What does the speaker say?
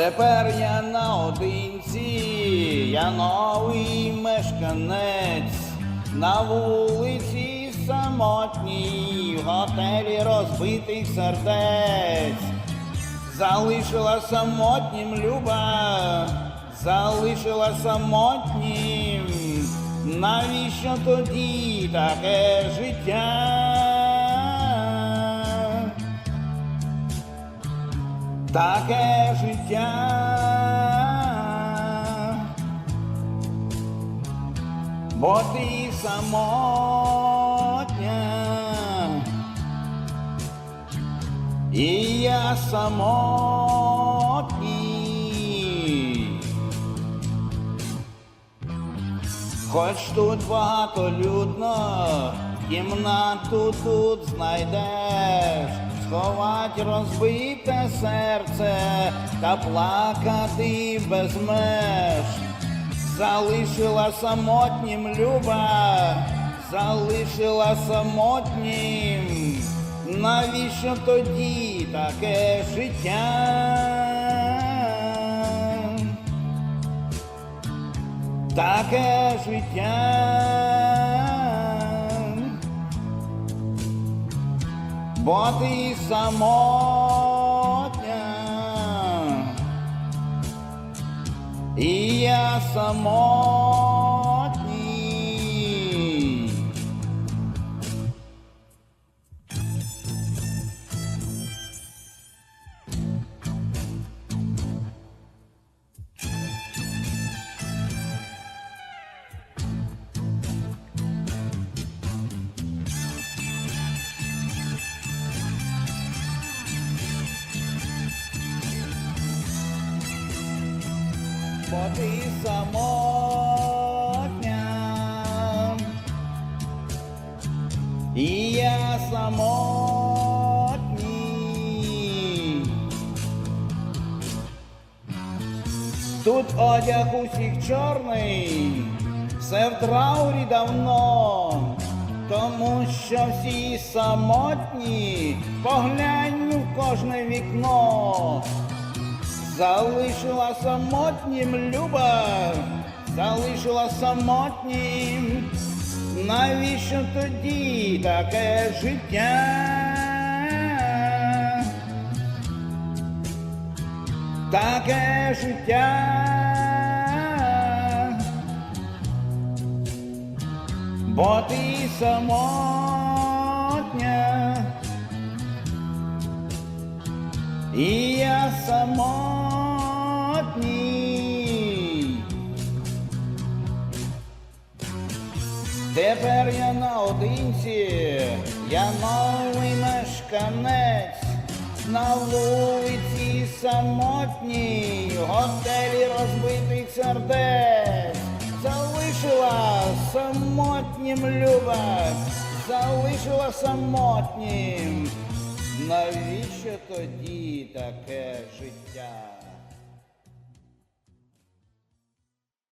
Тепер я наодинці, я новий мешканець на вулиці самотній, в готелі розбитих сердець. Залишила самотнім люба, залишила самотнім. Навіщо тоді таке життя? Таке життя. Бо ти самотня. І я самотній. Хоч тут багатолюдно, кімнату тут знайдеш, сховать розбите серце та плакати без меж. Залишила самотнім люба, залишила самотнім. Навіщо тоді таке життя? Таке життя. Бо ти самотня. І я самотній. Бо ти самотня. І я самотній. Тут одяг усіх чорний, все в траурі давно, тому що всі самотні, поглянь в кожне вікно. Залишила самотнім люба, залишила самотнім. Навіщо тоді таке життя? Таке життя. Бо ти самотня. І я самотній. Тепер я наодинці, я новий мешканець, на вулиці самотній, в готелі розбитих сердець. Залишила самотнім люба, залишила самотнім. Навіщо тоді таке життя?